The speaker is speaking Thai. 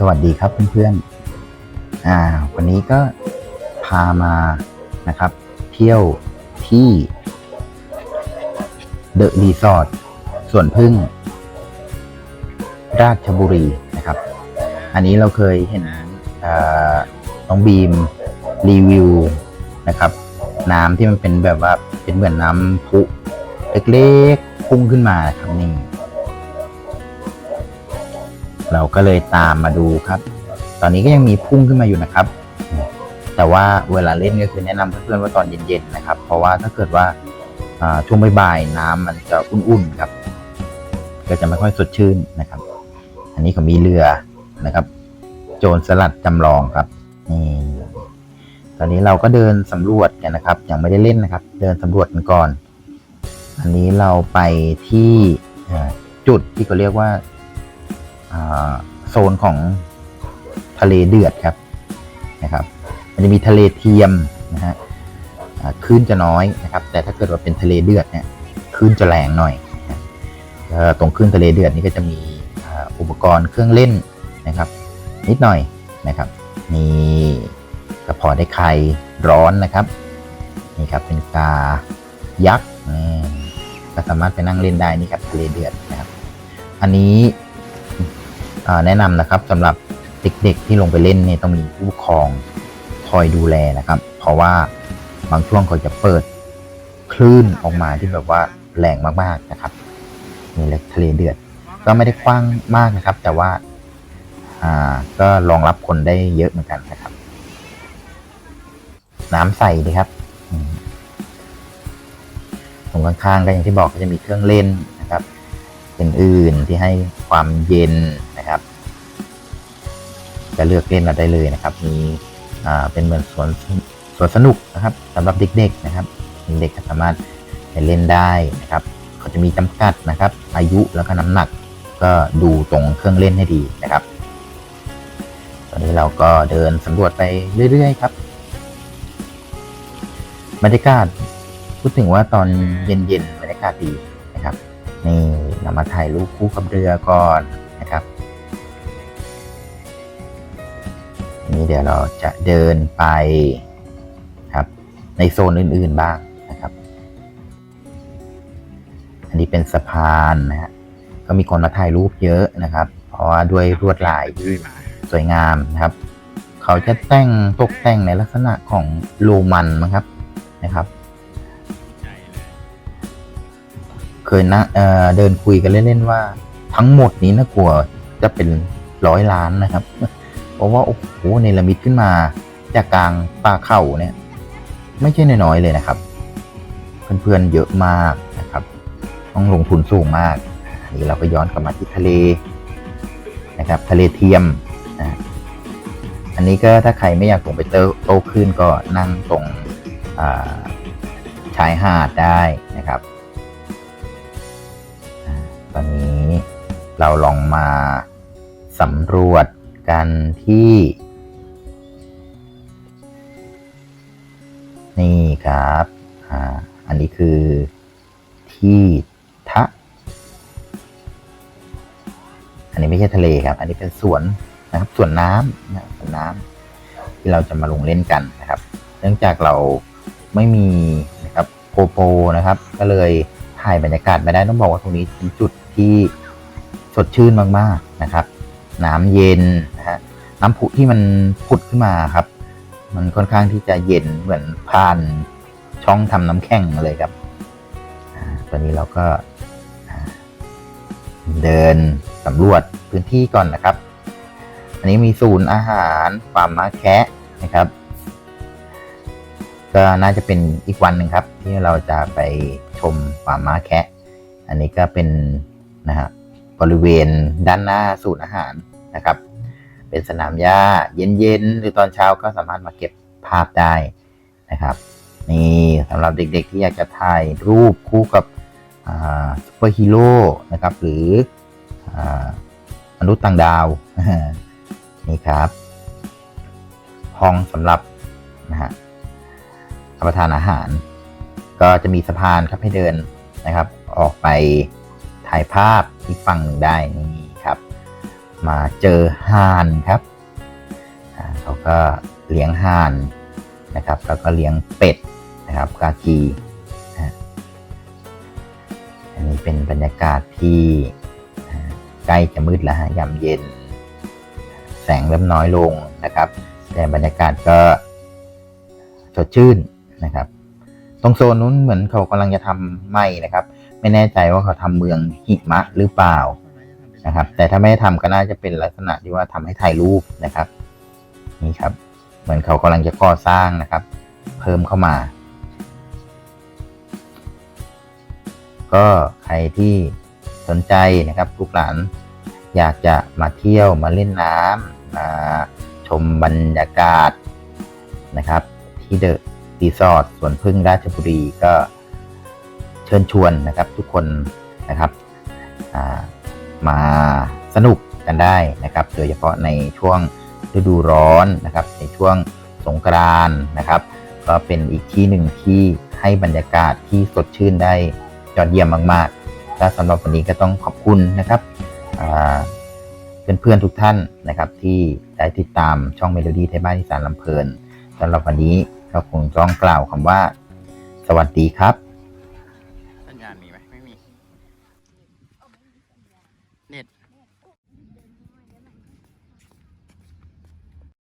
สวัสดีครับเพื่อนๆอ่าวันนี้ก็พามานะครับ เที่ยวที่เดอะรีสอร์ทสวนพึ่ง ราชบุรีนะครับ อันนี้เราเคยเห็นน้องบีมรีวิวนะครับ น้ำที่มันเป็นแบบว่าเป็นเหมือนน้ำพุเล็กๆพุ่งขึ้นมาครับนี่ เราก็เลยตามมาดูครับ ตอนนี้ก็ยังมีพุ่งขึ้นมาอยู่นะครับ แต่ว่าเวลาเล่นก็คือแนะนำเพื่อนๆว่าตอนเย็นๆนะครับ เพราะว่าถ้าเกิดว่าช่วงบ่ายๆน้ำมันจะอุ่นๆครับ ก็จะไม่ค่อยสดชื่นนะครับ อันนี้เขามีเรือนะครับ โจรสลัดจำลองครับนี่ตอนนี้เราก็เดินสำรวจกันนะครับ ยังไม่ได้เล่นนะครับ เดินสำรวจกันก่อน อันนี้เราไปที่จุดที่เขาเรียกว่า โซนของทะเลเดือดครับนะครับ มันจะมีทะเลเทียมนะฮะคลื่นจะน้อยนะครับ แต่ถ้าเกิดว่าเป็นทะเลเดือดเนี่ยคลื่นจะแรงหน่อยนะตรงคลื่นทะเลเดือดนี่ก็จะมีอุปกรณ์เครื่องเล่นนะครับ นิดหน่อยนะครับนี่ก็พอได้ใครร้อนนะครับนี่ครับเป็นกายักษ์ก็สามารถไปนั่งเล่นได้นี่ครับทะเลเดือดนะครับ อันนี้ แนะนำนะครับสำหรับเด็กๆที่ลงไปเล่นเนี่ยต้องมีผู้ปกครองคอยดูแลนะครับ เพราะว่าบางช่วงเขาจะเปิดคลื่นออกมาที่แบบว่าแรงมากๆนะครับนี่แหละทะเลเดือด ก็ไม่ได้กว้างมากนะครับ แต่ว่าอ่าก็รองรับคนได้เยอะเหมือนกันนะครับ น้ำใสดีครับตรงข้างๆก็อย่างที่บอกก็จะมีเครื่องเล่นนะครับ อื่นๆที่ให้ความเย็น จะเลือกเล่นเราได้เลยนะครับ มีอ่าเป็นเหมือนสวนสวนสนุกนะครับสำหรับเด็กๆนะครับเด็กๆก็สามารถไปเล่นได้นะครับเขาจะมีจำกัดนะครับ อายุแล้วก็น้ำหนักก็ดูตรงเครื่องเล่นให้ดีนะครับ ตอนนี้เราก็เดินสำรวจไปเรื่อยๆครับบรรยากาศพูดถึงว่าตอนเย็นๆบรรยากาศดีนะครับ นี่เรามาถ่ายรูปคู่กับเรือก่อนนะครับ เดี๋ยวเราจะเดินไปครับในโซนอื่นๆบ้างนะครับ อันนี้เป็นสะพานนะฮะก็มีคนมาถ่ายรูปเยอะนะครับ เพราะว่าด้วยลวดลายที่สวยงามนะครับ เขาจะแต่งตกแต่งในลักษณะของโรมันมั้งครับนะครับ เคยนะเเดินคุยกันเล่นๆว่า ทั้งหมดนี้นะกลัวจะเป็นร้อยล้านนะครับ เพราะว่าโอ้โหเนรมิตขึ้นมาจากกลางป่าเข่าเนี่ย ไม่ใช่น้อยๆเลยนะครับ เพื่อนๆเยอะมากนะครับ ต้องลงทุนสูงมากนนี้เราก็ย้อนกลับมาที่ทะเลนะครับ ทะเลเทียมอันนี้ก็ถ้าใครไม่อยากลงไปเตโตขึ้นก็นั่งตรงาชายหาดได้นะครับตอนนี้เราลองมาสำรวจ กันที่ นี่ครับอ่าอันนี้คือที่ทะ อันนี้ไม่ใช่ทะเลครับ อันนี้เป็นสวนนะครับสวนน้ำนะสวนน้ำที่เราจะมาลงเล่นกันนะครับ เนื่องจากเราไม่มีนะครับโกโปรนะครับ ก็เลยถ่ายบรรยากาศไม่ได้ต้องบอกว่าตรงนี้เป็นจุดที่สดชื่นมากๆนะครับ น้ำเย็นนะฮะน้ำพุที่มันผุดขึ้นมาครับ มันค่อนข้างที่จะเย็นเหมือนผ่านช่องทำน้ำแข็งมาเลยครับตอนนี้เราก็เดินสำรวจพื้นที่ก่อนนะครับ อันนี้มีศูนย์อาหารฟาร์มม้าแคะนะครับ ก็น่าจะเป็นอีกวันหนึ่งครับ ที่เราจะไปชมฟาร์มม้าแคะ อันนี้ก็เป็นนะฮะบริเวณด้านหน้าศูนย์อาหาร นะครับ เป็นสนามหญ้าเย็นๆ หรือตอนเช้าก็สามารถมาเก็บภาพได้นะครับนี่สำหรับเด็กๆที่อยากจะถ่ายรูปคู่กับซูเปอร์ฮีโร่นะครับ หรืออามนุษย์ต่างดาวนี่ครับห้องสำหรับนะฮะรับประทานอาหาร ก็จะมีสะพานครับให้เดินนะครับ ออกไปถ่ายภาพอีกฝั่งหนึ่งได้นี่ มาเจอห่านครับเขาก็เลี้ยงห่านนะครับแล้วก็เลี้ยงเป็ดนะครับกากีอันนี้เป็นบรรยากาศที่ใกล้จะมืดแล้วฮะยามเย็น แสงเริ่มน้อยลงนะครับ แต่บรรยากาศก็สดชื่นนะครับ ตรงโซนนู้นเหมือนเขากำลังจะทำไหมนะครับ ไม่แน่ใจว่าเขาทำเมืองหิมะหรือเปล่า นะครับ แต่ถ้าไม่ได้ทำก็น่าจะเป็นลักษณะที่ว่าทำให้ถ่ายรูปนะครับ นี่ครับ เหมือนเขากำลังจะก่อสร้างนะครับ เพิ่มเข้ามา ก็ใครที่สนใจนะครับลูกหลานอยากจะมาเที่ยวมาเล่นน้ำมาชมบรรยากาศนะครับ ที่เดอะรีสอร์ทสวนพึ่งราชบุรีก็เชิญชวนนะครับทุกคนนะครับ มาสนุกกันได้นะครับ โดยเฉพาะในช่วงฤดูร้อนนะครับ ในช่วงสงกรานต์นะครับ ก็เป็นอีกที่หนึ่งที่ให้บรรยากาศที่สดชื่นได้ยอดเยี่ยมมากๆ และสำหรับวันนี้ก็ต้องขอบคุณนะครับเพื่อนๆทุกท่านนะครับที่ได้ติดตามช่องเมโลดี้ไทยบ้านอีสานลำเพลินสำหรับวันนี้ก็คงต้องกล่าวคำว่า สวัสดีครับ